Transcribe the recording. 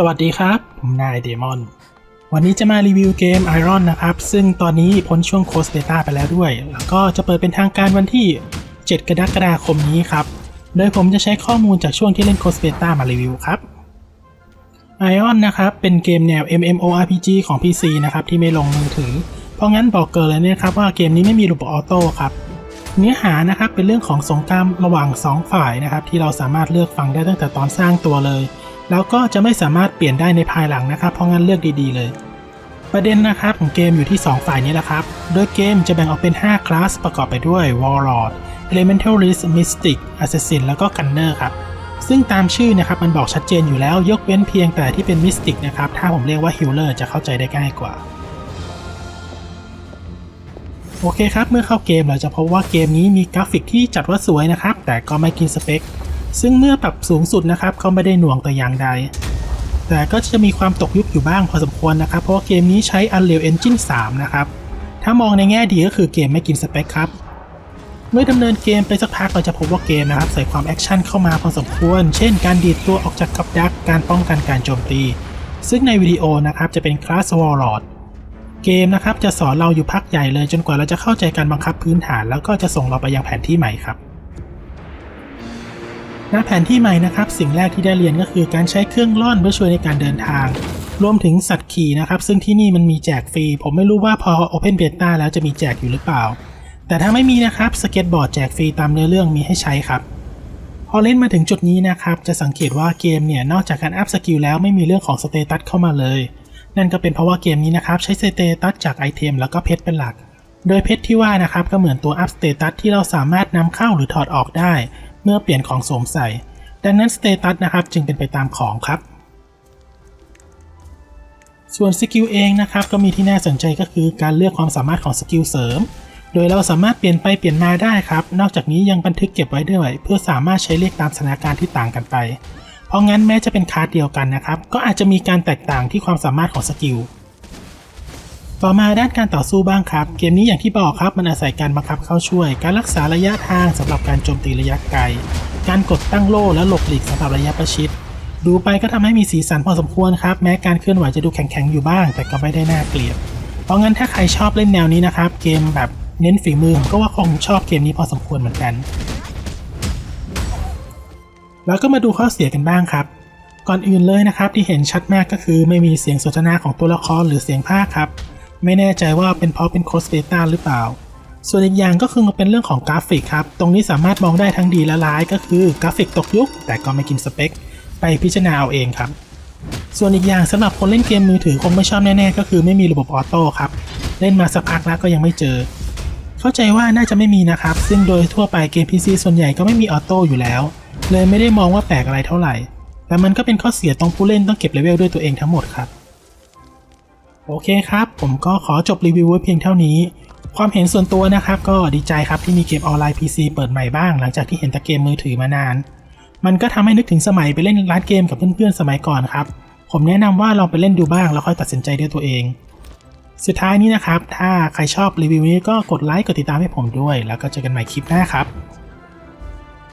สวัสดีครับ ผมนายเดมอน วันนี้จะมารีวิวเกม Iron นะครับ ซึ่งตอนนี้พ้นช่วงโคสเบต้าไปแล้วด้วย แล้วก็จะเปิดเป็นทางการวันที่ 7 กรกฎาคมนี้ครับ โดยผมจะใช้ข้อมูลจากช่วงที่เล่นโคสเบต้ามารีวิวครับ Iron นะครับ เป็นเกมแนว MMORPG ของ PC นะครับ ที่ไม่ลงมือถือ เพราะงั้นบอกเกินเลยนะครับว่าเกมนี้ไม่มีระบบออโต้ครับ เนื้อหานะครับเป็นเรื่องของสงครามระหว่าง 2 ฝ่ายนะครับ ที่เราสามารถเลือกฟังได้ตั้งแต่ตอนสร้างตัวเลย แล้วก็จะไม่สามารถเปลี่ยนได้ในภายหลังนะครับ เพราะงั้นเลือกดีๆเลย ประเด็นนะครับของเกมอยู่ที่ 2 ฝ่ายนี้แหละครับ โดยเกมจะแบ่งออกเป็น 5 คลาสประกอบไปด้วย Warlord Elementalist Mystic Assassin แล้วก็ Gunner ครับซึ่งตามชื่อนะครับมันบอกชัดเจนอยู่แล้วยกเว้นเพียงแต่ที่เป็น Mystic นะครับถ้าผมเรียกว่า Healer จะเข้าใจได้ง่ายกว่า โอเคครับ เมื่อเข้าเกมเราจะพบว่าเกมนี้มีกราฟิกที่จัดว่าสวยนะครับ แต่ก็ไม่กินสเปค ซึ่งเมื่อปรับสูงสุดนะครับก็ไม่ได้หน่วงแต่อย่างใด แต่ก็จะมีความตกยุคอยู่บ้างพอสมควรนะครับ เพราะว่าเกมนี้ใช้ Unreal Engine 3 นะครับ ถ้ามองในแง่ดีก็คือเกมไม่กินสเปคครับ เมื่อดำเนินเกมไปสักพักเราจะพบว่าเกมนะครับใส่ความแอคชั่นเข้ามาพอสมควร เช่น การดีดตัวออกจากกับดัก การป้องกันการโจมตี ซึ่งในวิดีโอนะครับจะเป็นคลาส Warlord เกมนะครับจะสอนเราอยู่พักใหญ่เลยจนกว่าเราจะเข้าใจการบังคับพื้นฐาน แล้วก็จะส่งเราไปยังแผนที่ใหม่ครับณแผนที่ใหม่นะครับ สิ่งแรกที่ได้เรียนก็คือการใช้เครื่องล่อนเพื่อช่วยในการเดินทาง รวมถึงสัตว์ขี่นะครับ ซึ่งที่นี่มันมีแจกฟรี ผมไม่รู้ว่าพอ Open Beta แล้วจะมีแจกอยู่หรือเปล่า แต่ถ้าไม่มีนะครับสเก็ตบอร์ดแจกฟรีตามเนื้อเรื่องมีให้ใช้ครับ พอเล่นมาถึงจุดนี้นะครับ จะสังเกตว่าเกมเนี่ยนอกจากการอัพสกิลแล้วไม่มีเรื่องของสเตตัสเข้ามาเลย นั่นก็เป็นเพราะว่าเกมนี้นะครับใช้สเตตัสจากไอเทมแล้วก็เพชรเป็นหลัก โดยเพชรที่ว่านะครับก็เหมือนตัวอัพสเตตัสที่เราสามารถนำเข้าหรือถอดออกได้ เมื่อเปลี่ยนของสวมใส่ ดังนั้นสเตตัสนะครับจึงเป็นไปตามของครับ ส่วนสกิลเองนะครับก็มีที่น่าสนใจก็คือการเลือกความสามารถของสกิลเสริม โดยเราสามารถเปลี่ยนไปเปลี่ยนมาได้ครับ นอกจากนี้ยังบันทึกเก็บไว้ด้วย เพื่อสามารถใช้เรียกตามสถานการณ์ที่ต่างกันไป เพราะงั้นแม้จะเป็นคาร์ดเดียวกันนะครับ ก็อาจจะมีการแตกต่างที่ความสามารถของสกิล ต่อมาด้านการต่อสู้บ้างครับ เกมนี้อย่างที่บอกครับมันอาศัยการบังคับเข้าช่วย การรักษาระยะทางสำหรับการโจมตีระยะไกล การกดตั้งโล่และหลบหลีกสำหรับระยะประชิด ดูไปก็ทำให้มีสีสันพอสมควรครับ แม้การเคลื่อนไหวจะดูแข็งๆอยู่บ้าง แต่ก็ไม่ได้น่าเกลียด เพราะงั้นถ้าใครชอบเล่นแนวนี้นะครับ เกมแบบเน้นฝีมือผมก็ว่าคงชอบเกมนี้พอสมควรเหมือนกัน แล้วก็มาดูข้อเสียกันบ้างครับ ก่อนอื่นเลยนะครับที่เห็นชัดมากก็คือไม่มีเสียงสนทนาของตัวละครหรือเสียงภาคครับ ไม่แน่ใจว่าเป็นเพราะเป็นโคสเบต้าหรือเปล่า ส่วนอีกอย่างก็คือมันเป็นเรื่องของกราฟิกครับ ตรงนี้สามารถมองได้ทั้งดีและร้ายก็คือกราฟิกตกยุค แต่ก็ไม่กินสเปค ไปพิจารณาเอาเองครับ ส่วนอีกอย่างสำหรับคนเล่นเกมมือถือคงไม่ชอบแน่ๆก็คือไม่มีระบบออโต้ครับเล่นมาสักพักแล้วก็ยังไม่เจอ เข้าใจว่าน่าจะไม่มีนะครับ ซึ่งโดยทั่วไปเกม PC ส่วนใหญ่ก็ไม่มีออโต้อยู่แล้ว เลยไม่ได้มองว่าแปลกอะไรเท่าไหร่ แต่มันก็เป็นข้อเสียตรงผู้เล่นต้องเก็บเลเวลด้วยตัวเองทั้งหมดครับ โอเคครับ ผมก็ขอจบรีวิวไว้เพียงเท่านี้ ความเห็นส่วนตัวนะครับ ก็ดีใจครับที่มีเกมออนไลน์ PC เปิดใหม่บ้าง หลังจากที่เห็นแต่เกมมือถือมานาน มันก็ทำให้นึกถึงสมัยไปเล่นร้านเกมกับเพื่อนๆสมัยก่อนครับ ผมแนะนำว่าลองไปเล่นดูบ้างแล้วค่อยตัดสินใจด้วยตัวเองสุดท้ายนี้นะครับ ถ้าใครชอบรีวิวนี้ก็กดไลค์ กดติดตามให้ผมด้วย แล้วก็เจอกันใหม่คลิปหน้าครับ